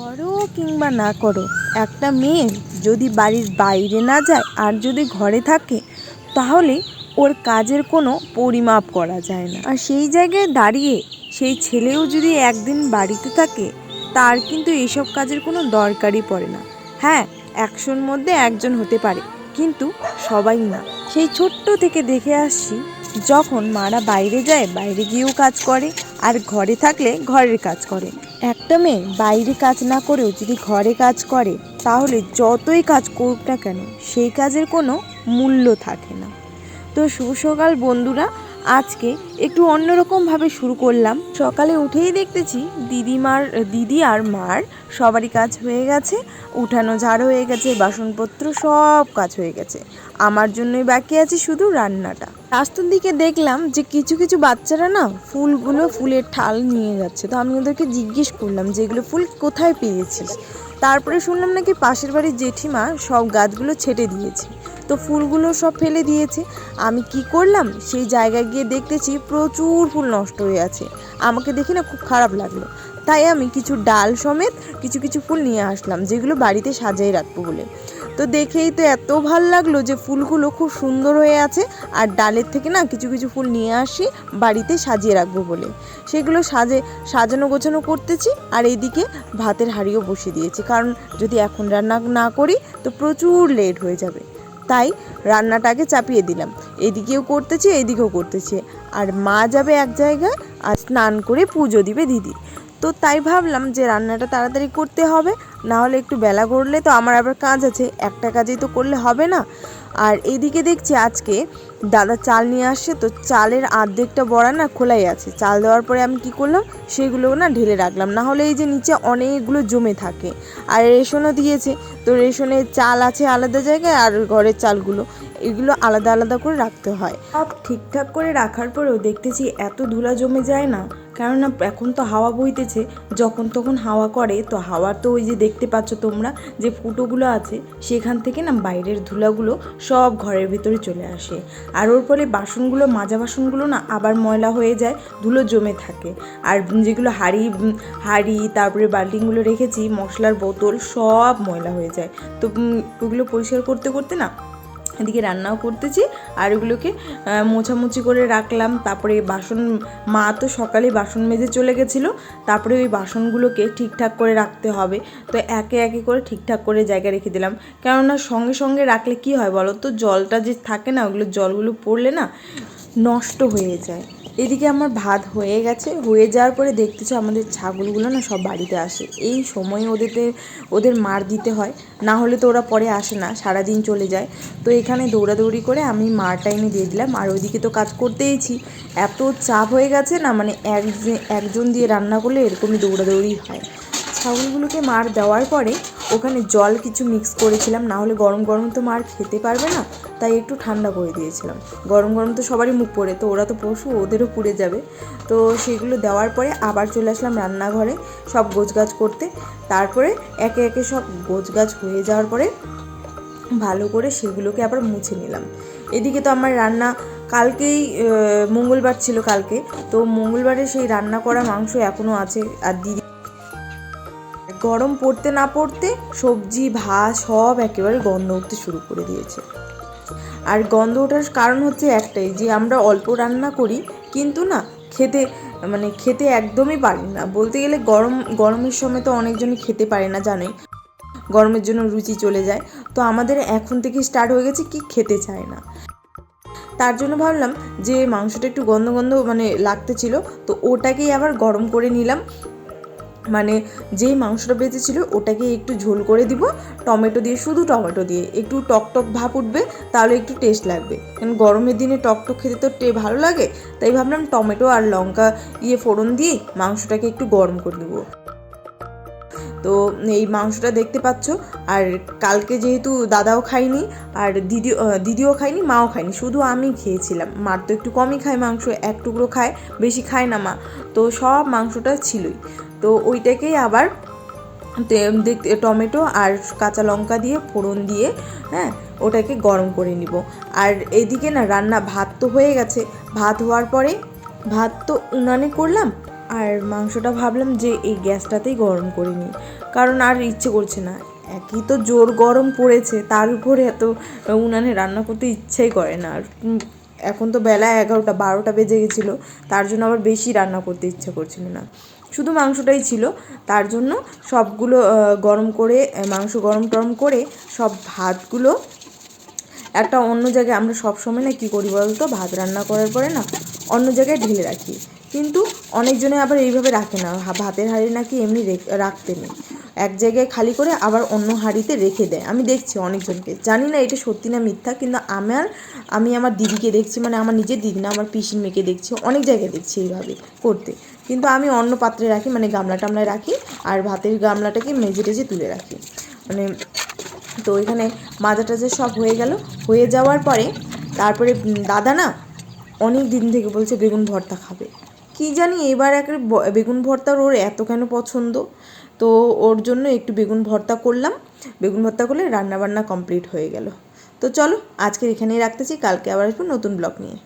করো কিংবা না করো, একটা মেয়ে যদি বাড়ির বাইরে না যায় আর যদি ঘরে থাকে, তাহলে ওর কাজের কোনো পরিমাপ করা যায় না। আর সেই জায়গায় দাঁড়িয়ে সেই ছেলেও যদি একদিন বাড়িতে থাকে, তার কিন্তু এইসব কাজের কোনো দরকারই পড়ে না। হ্যাঁ একশোর মধ্যে একজন হতে পারে, কিন্তু সবাই না। সেই ছোট্ট থেকে দেখে আসছি, যখন মারা বাইরে যায়, বাইরে গিয়েও কাজ করে, আর ঘরে থাকলে ঘরের কাজ করে। একটা মেয়ে বাইরে কাজ না করেও যদি ঘরে কাজ করে, তাহলে যতই কাজ করুক না কেন, সেই কাজের কোনো মূল্য থাকে না। তো শুভ সকাল বন্ধুরা, আজকে একটু অন্যরকমভাবে শুরু করলাম। সকালে উঠেই দেখতেছি দিদিমার, দিদি আর মার সবারই কাজ হয়ে গেছে, উঠানো ঝাড় হয়ে গেছে, বাসনপত্র সব কাজ হয়ে গেছে। আমার জন্যই বাকি আছে শুধু রান্নাটা। রাস্তার দিকে দেখলাম যে কিছু কিছু বাচ্চারা না ফুলগুলো ফুলের ঠাল নিয়ে যাচ্ছে। তো আমি ওদেরকে জিজ্ঞেস করলাম যে এগুলো ফুল কোথায় পেয়েছিস? তারপরে শুনলাম নাকি পাশের বাড়ির জেঠিমা সব গাছগুলো ছেটে দিয়েছে। তো ফুলগুলো সব ফেলে দিয়েছে। আমি কি করলাম? সেই জায়গায় গিয়ে দেখতেছি প্রচুর ফুল নষ্ট হয়ে আছে। আমাকে দেখে না খুব খারাপ লাগল। তাই আমি কিছু ডাল সমেত কিছু কিছু ফুল নিয়ে আসলাম, যেগুলো বাড়িতে সাজিয়ে রাখব বলে। তো দেখেই তো এত ভালো লাগল যে ফুলগুলো খুব সুন্দর হয়ে আছে। আর ডালের থেকে না কিছু কিছু ফুল নিয়ে আসি, বাড়িতে সাজিয়ে রাখব বলে। সেগুলো সাজে, সাজানো, গোছানো করতেছি আর এইদিকে ভাতের হাঁড়িও বসিয়ে দিয়েছি। কারণ যদি এখন রান্না না করি তো প্রচুর লেট হয়ে যাবে। তাই রান্নাটাকে চাপিয়ে দিলাম। এদিকেও করতেছি এদিকেও করতেছি। আর মা যাবে এক জায়গায় আর স্নান করে পুজো দিবে দিদি। তো তাই ভাবলাম যে রান্নাটা তাড়াতাড়ি করতে হবে না হলে একটু বেলা করলে তো আমার আবার কাজ আছে, একটা কাজেই তো করলে হবে না। আর এদিকে দেখছি আজকে দাদা চাল নিয়ে আসছে, তো চালের আর্ধেকটা বড়া না খোলাই আছে, চাল দেওয়ার পরে আমি কি করলাম সেগুলো না ঢেলে রাখলাম না হলে এই যে নিচে অনেকগুলো জমে থাকে। আর রেশনও দিয়েছে, তো রেশনের চাল আছে আলাদা জায়গায়, আর ঘরের চালগুলো। এগুলো আলাদা আলাদা করে রাখতে হয়। সব ঠিকঠাক করে রাখার পরেও দেখতেছি এত ধুলা জমে যায় না। কেননা এখন তো হাওয়া বইতেছে, যখন তখন হাওয়া করে, তো হাওয়ার তো ওই যে দেখতে পাচ্ছ তোমরা যে ফুটোগুলো আছে, সেখান থেকে না বাইরের ধুলাগুলো সব ঘরের ভিতরে চলে আসে। আর ওর ফলে বাসনগুলো, মাজা বাসনগুলো না আবার ময়লা হয়ে যায়, ধুলো জমে থাকে। আর যেগুলো হাঁড়ি হাঁড়ি, তারপরে বাল্টিংগুলো রেখেছি, মশলার বোতল সব ময়লা হয়ে যায়। তো ওগুলো পরিষ্কার করতে করতে না এদিকে রান্নাও করতেছি। আর ওগুলোকে মোছামুছি করে রাখলাম। তারপরে বাসন, মা তো সকালে বাসন মেজে চলে গেছিল। তারপরে ওই বাসনগুলোকে ঠিকঠাক করে রাখতে হবে। তো একে একে করে ঠিকঠাক করে জায়গা রেখে দিলাম। কেননা সঙ্গে সঙ্গে রাখলে কি হয় বলো তো? জলটা যে থাকে না, ওগুলো জলগুলো পড়লে না নষ্ট হয়ে যায়। এদিকে আমার ভাত হয়ে গেছে। হয়ে যাওয়ার পরে দেখতেছো আমাদের ছাগলগুলো না সব বাড়িতে আসে। এই সময় ওদের ওদের মার দিতে হয়। না হলে তো ওরা পরে আসে না, সারাদিন চলে যায়। তো এখানে দৌড়াদৌড়ি করে আমি মার টাইমে দিয়ে দিলাম। আর ওইদিকে তো কাজ করতেইছি এত চাপ হয়ে গেছে না মানে এক একজন দিয়ে রান্না করলে এরকমই দৌড়াদৌড়ি হয়। ছাগলগুলোকে মার দেওয়ার পরে ওখানে জল কিছু মিক্স করেছিলাম, না হলে গরম গরম তো মার খেতে পারবে না, তাই একটু ঠান্ডা করে দিয়েছিলাম। গরম গরম তো সবারই মুখ পড়ে, তো ওরা তো পশু, ওদেরও পুড়ে যাবে। তো সেগুলো দেওয়ার পরে আবার চলে আসলাম রান্নাঘরে সব গোছগাছ করতে। তারপরে একে একে সব গোছগাছ হয়ে যাওয়ার পরে ভালো করে সেগুলোকে আবার মুছে নিলাম। এদিকে তো আমার রান্না কালকেই মঙ্গলবার ছিল কালকে, তো মঙ্গলবারে সেই রান্না করা মাংস এখনও আছে, আর দিদি গরম পড়তে না পড়তে সবজি, ভাত সব একেবারে গন্ধ উঠতে শুরু করে দিয়েছে। আর গন্ধ ওঠার কারণ হচ্ছে একটাই, যে আমরা অল্প রান্না করি, কিন্তু না খেতে মানে খেতে একদমই পারি না। বলতে গেলে গরম, গরমের সময় তো অনেকজনই খেতে পারে না, জানোই। গরমের জন্য রুচি চলে যায়। তো আমাদের এখন থেকে স্টার্ট হয়ে গেছে কি খেতে চায় না। তার জন্য ভাবলাম যে মাংসটা একটু গন্ধ গন্ধ মানে লাগতেছিল, তো ওটাকেই আবার গরম করে নিলাম। মানে যেই মাংসটা বেঁচেছিল ওটাকে একটু ঝোল করে দিব, টমেটো দিয়ে, শুধু টমেটো দিয়ে। একটু টক টক ভাব উঠবে, তাহলে একটু টেস্ট লাগবে। কারণ গরমের দিনে টক টক খেতে তো টে ভালো লাগে, তাই ভাবলাম টমেটো আর লঙ্কা ইয়ে ফোড়ন দিয়ে মাংসটাকে একটু গরম করে দেবো। তো এই মাংসটা দেখতে পাচ্ছ, আর কালকে যেহেতু দাদাও খায়নি, আর দিদি দিদিও খায়নি, মাও খায়নি, শুধু আমি খেয়েছিলাম। মার তো একটু কমই খায় মাংস, এক টুকরো খায়, বেশি খায় না মা। তো সব মাংসটা ছিলই। তো ওইটাকেই আবার টমেটো আর কাঁচা লঙ্কা দিয়ে ফোড়ন দিয়ে হ্যাঁ ওটাকে গরম করে নিব। আর এদিকে না, রান্না ভাত তো হয়ে গেছে। ভাত হওয়ার পরে ভাত তো উনানে করলাম, আর মাংসটা ভাবলাম যে এই গ্যাসটাতেই গরম করে নিই। কারণ আর ইচ্ছে করছে না। একই তো জোর গরম পড়েছে, তার উপরে এত উনানে রান্না করতে ইচ্ছেই করে না। আর এখন তো বেলা এগারোটা, বারোটা বেজে গেছিল, তার জন্য আবার বেশি রান্না করতে ইচ্ছা করছিল না। শুধু মাংসটাই ছিল। তার জন্য সবগুলো গরম করে মাংস গরম টরম করে সব ভাতগুলো একটা অন্য জায়গায় আমরা সব সময় না কী করি বলতো? ভাত রান্না করার পরে না অন্য জায়গায় ঢেলে রাখি। কিন্তু অনেকজনে আবার এইভাবে রাখে না। ভাতের হাঁড়ি নাকি এমনি রেখ- রাখতে নেই। এক জায়গায় খালি করে আবার অন্য হাঁড়িতে রেখে দেয়। আমি দেখছি অনেকজনকে। জানি না এটা সত্যি না মিথ্যা, কিন্তু আমার, আমি আমার দিদিকে দেখছি মানে আমার নিজের দিদি না, আমার পিসির মেয়েকে দেখছি, অনেক জায়গায় দেখছি এইভাবে করতে। কিন্তু আমি অন্য পাত্রে রাখি মানে গামলা টামলায় রাখি আর ভাতের গামলাটাকে মেজে টেজে তুলে রাখি। মানে তো এখানে মাজা টাজা সব হয়ে গেল, হয়ে যাওয়ার পরে তারপরে দাদা না অনেক দিন থেকে বলছে বেগুন ভর্তা খাবে। কি জানি এবার এক বেগুন ভর্তার ওর এত কেন পছন্দ? তো ওর জন্য একটু বেগুন ভর্তা করলাম। বেগুন ভর্তা করলে রান্নাবান্না কমপ্লিট হয়ে গেল। তো চলো আজকে এখানেই রাখতেছি, কালকে আবার আসব নতুন ব্লগ নিয়ে।